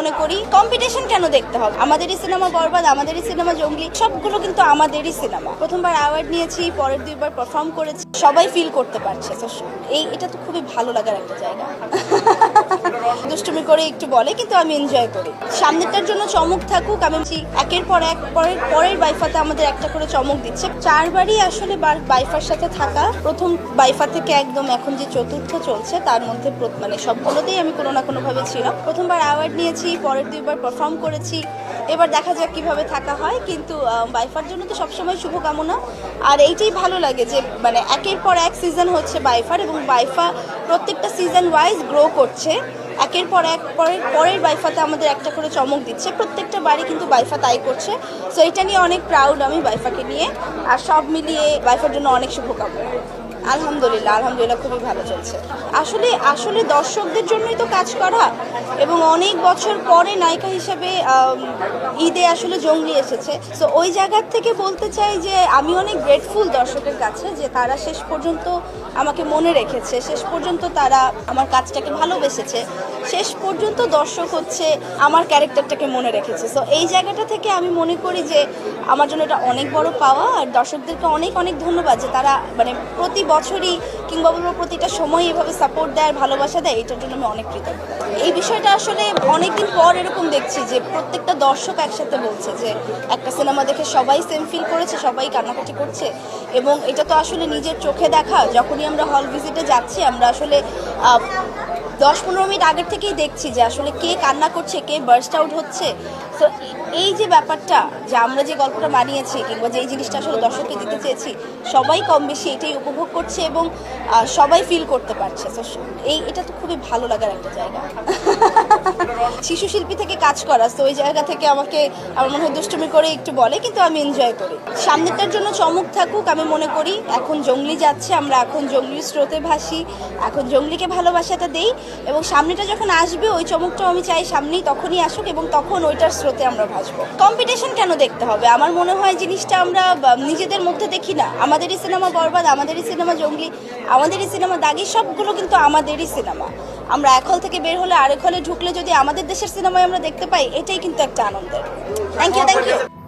মনে করি কম্পিটিশন কেন দেখতে হবে? আমাদেরই সিনেমা বরবাদ, আমাদেরই সিনেমা জঙ্গলি, সবগুলো কিন্তু আমাদেরই সিনেমা প্রথমবার অ্যাওয়ার্ড নিয়েছি, পরের দুইবার পারফর্ম করেছি, সবাই ফিল করতে পারছে। এই, এটা তো খুবই ভালো লাগার একটা জায়গা। দুষ্টুমি করে একটু বলে, কিন্তু আমি এনজয় করি। সামনেরটার জন্য চমক থাকুক, আমি একের পর এক, পরের পরের বাইফাতে আমাদের একটা করে চমক দিচ্ছে। চারবারই আসলে বাইফার সাথে থাকা, প্রথম বাইফা থেকে একদম এখন যে চতুর্থ চলছে, তার মধ্যে মানে সবগুলোতেই আমি কোনো না কোনোভাবে ছিলাম। প্রথমবার অ্যাওয়ার্ড নিয়েছি, পরের দুইবার পারফর্ম করেছি। এবার দেখা যাক কীভাবে থাকা হয়, কিন্তু বাইফার জন্য তো সবসময় শুভকামনা। আর এইটাই ভালো লাগে যে মানে একের পর এক সিজন হচ্ছে বাইফার এবং বাইফা প্রত্যেকটা সিজন ওয়াইজ গ্রো করছে। একের পর এক, পরের পরের বাইফাতে আমাদের একটা করে চমক দিচ্ছে। প্রত্যেকটা বাড়ি কিন্তু বাইফা তাই করছে। সো এটা নিয়ে অনেক প্রাউড আমি বাইফাকে নিয়ে। আর সব মিলিয়ে বাইফার জন্য অনেক শুভকামনা। আলহামদুলিল্লাহ আলহামদুলিল্লাহ খুবই ভালো চলছে। আসলে আসলে দর্শকদের জন্যই তো কাজ করা এবং অনেক বছর পরে নায়িকা হিসেবে ঈদে আসলে জঙ্গলি এসেছে। তো ওই জায়গার থেকে বলতে চাই যে, আমি অনেক গ্রেটফুল দর্শকের কাছে যে তারা শেষ পর্যন্ত আমাকে মনে রেখেছে, শেষ পর্যন্ত তারা আমার কাজটাকে ভালোবেসেছে, শেষ পর্যন্ত দর্শক হচ্ছে আমার ক্যারেক্টারটাকে মনে রেখেছে। তো এই জায়গাটা থেকে আমি মনে করি যে, আমার জন্য এটা অনেক বড় পাওয়া, আর দর্শকদেরকে অনেক অনেক ধন্যবাদ যে তারা মানে প্রতি বছরই কিংবা বলব প্রতিটা সময় এভাবে সাপোর্ট দেয় আর ভালোবাসা দেয়, এটার জন্য আমি অনেক কৃতজ্ঞ। এই বিষয়টা আসলে অনেকদিন পর এরকম দেখছি যে প্রত্যেকটা দর্শক একসাথে বলছে যে একটা সিনেমা দেখে সবাই সেম ফিল করেছে, সবাই কান্নাকাটি করছে এবং এটা তো আসলে নিজের চোখে দেখা। যখনই আমরা হল ভিজিটে যাচ্ছি, আমরা আসলে দশ পনেরো মিনিট আগের থেকেই দেখছি যে আসলে কে কান্না করছে, কে বার্স্ট আউট হচ্ছে। তো এই যে ব্যাপারটা, যে আমরা যে গল্পটা মানিয়েছি কিংবা যে এই জিনিসটা আসলে দর্শককে দিতে চেয়েছি, সবাই কম বেশি এটাই উপভোগ করছে এবং সবাই ফিল করতে পারছে। এই, এটা তো খুবই ভালো লাগার একটা জায়গা। শিশু শিল্পী থেকে কাজ করা, তো ওই জায়গা থেকে আমাকে, আমার মনে হয় দুষ্টুমি করে একটু বলে, কিন্তু আমি এনজয় করি। সামনেটার জন্য চমক থাকুক, আমি মনে করি, এখন জঙ্গলি যাচ্ছে, আমরা এখন জঙ্গলি স্রোতে ভাসি, এখন জঙ্গলিকে ভালোবাসাটা দেই, এবং সামনেটা যখন আসবে, ওই চমকটাও আমি চাই সামনেই তখনই আসুক, এবং তখন ওইটার স্রোতে আমরা ভাসবো। কম্পিটিশন কেন দেখতে হবে? আমার মনে হয় জিনিসটা আমরা নিজেদের মধ্যে দেখি না। আমাদেরই সিনেমা বরবাদ, আমাদেরই সিনেমা জঙ্গলি, আমাদেরই সিনেমা দাগি, সবগুলো কিন্তু আমাদেরই সিনেমা আমরা এক হল থেকে বের হলে আরেক হলে ঢুকলে যদি আমাদের দেশের সিনেমায় আমরা দেখতে পাই, এটাই কিন্তু একটা আনন্দের। Thank you thank you